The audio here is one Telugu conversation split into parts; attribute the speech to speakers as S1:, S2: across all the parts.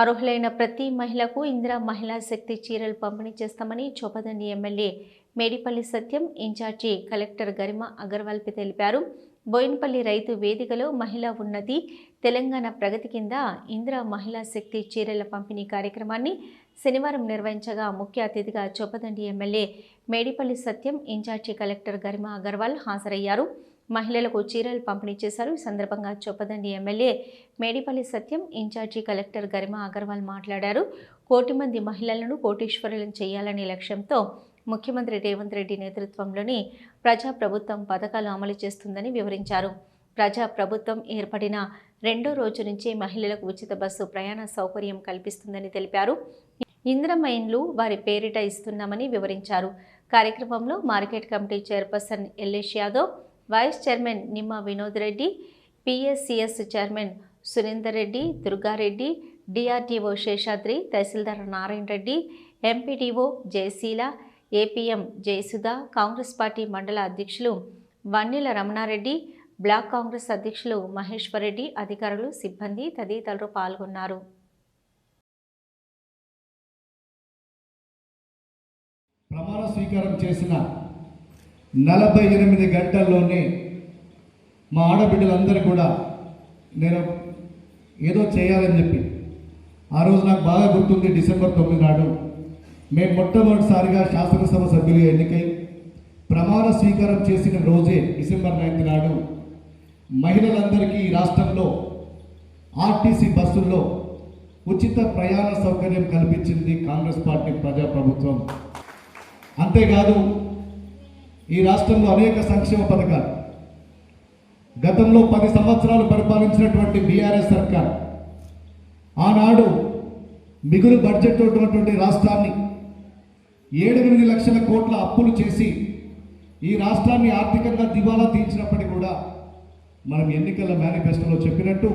S1: అర్హులైన ప్రతి మహిళకు ఇందిరా మహిళా శక్తి చీరలు పంపిణీ చేస్తామని Choppadandi MLA Medipalli Satyam in-charge collector Garima అగర్వాల్పి తెలిపారు. బోయినపల్లి రైతు వేదికలో మహిళా ఉన్నతి తెలంగాణ ప్రగతి కింద ఇందిరా మహిళా శక్తి చీరల పంపిణీ కార్యక్రమాన్ని శనివారం నిర్వహించగా ముఖ్య అతిథిగా Choppadandi MLA Medipalli Satyam in-charge collector Garima Agarwal హాజరయ్యారు. మహిళలకు చీరలు పంపిణీ చేశారు ఈ సందర్భంగా Choppadandi MLA Medipalli Satyam in-charge collector Garima Agarwal మాట్లాడారు. కోటి మంది మహిళలను కోటీశ్వరులను చేయాలనే లక్ష్యంతో ముఖ్యమంత్రి రేవంత్ రెడ్డి నేతృత్వంలోని ప్రజా ప్రభుత్వం పథకాలు అమలు చేస్తుందని వివరించారు. ప్రజా ప్రభుత్వం ఏర్పడిన రెండో రోజు నుంచే మహిళలకు ఉచిత బస్సు ప్రయాణ సౌకర్యం కల్పిస్తుందని తెలిపారు. ఇందిరమ్మ ఇండ్లు వారి పేరిట ఇస్తున్నామని వివరించారు. కార్యక్రమంలో market committee chairperson L S Yadav vice chairman Nimma Vinod Reddy PSCS chairman Surender Reddy Durgareddy DRDO Seshadri తహసీల్దార్ Narayana Reddy MPDO Jayasheela APM Jayasudha Congress party మండల అధ్యక్షులు వన్నెల రమణారెడ్డి బ్లాక్ కాంగ్రెస్ అధ్యక్షులు మహేశ్వర్ రెడ్డి అధికారులు సిబ్బంది తదితరులు పాల్గొన్నారు.
S2: ప్రమాణ స్వీకారం చేసిన నలభై ఎనిమిది గంటల్లోనే మా ఆడబిడ్డలందరూ కూడా నేను ఏదో చేయాలని చెప్పి ఆ రోజు నాకు బాగా గుర్తుంది డిసెంబర్ తొమ్మిది నాడు. మేము మొట్టమొదటిసారిగా శాసనసభ సభ్యులు ఎన్నికై ప్రమాణ స్వీకారం చేసిన రోజే డిసెంబర్ నైన్త్ నాడు మహిళలందరికీ ఈ రాష్ట్రంలో ఆర్టీసీ బస్సుల్లో ఉచిత ప్రయాణ సౌకర్యం కల్పించింది కాంగ్రెస్ పార్టీ ప్రజాప్రభుత్వం. అంతేకాదు ఈ రాష్ట్రంలో అనేక సంక్షేమ పథకాలు. గతంలో పది సంవత్సరాలు పరిపాలించినటువంటి బీఆర్ఎస్ సర్కార్ ఆనాడు మిగులు బడ్జెట్ ఉన్నటువంటి రాష్ట్రాన్ని ఏడెనిమిది లక్షల కోట్ల అప్పులు చేసి ఈ రాష్ట్రాన్ని ఆర్థికంగా దివాలా తీర్చినప్పటికీ కూడా మనం ఎన్నికల మేనిఫెస్టోలో చెప్పినట్టు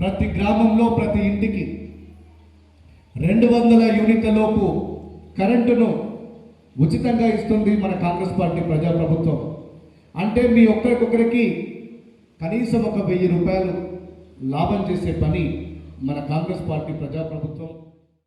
S2: ప్రతి గ్రామంలో ప్రతి ఇంటికి రెండు వందల యూనిట్లలోపు కరెంటును ఉచితంగా ఇస్తుంది మన కాంగ్రెస్ పార్టీ ప్రజాప్రభుత్వం. అంటే మీ ఒక్కరికొకరికి కనీసం ఒక వెయ్యి రూపాయలు లాభం చేసే పని మన కాంగ్రెస్ పార్టీ ప్రజాప్రభుత్వం.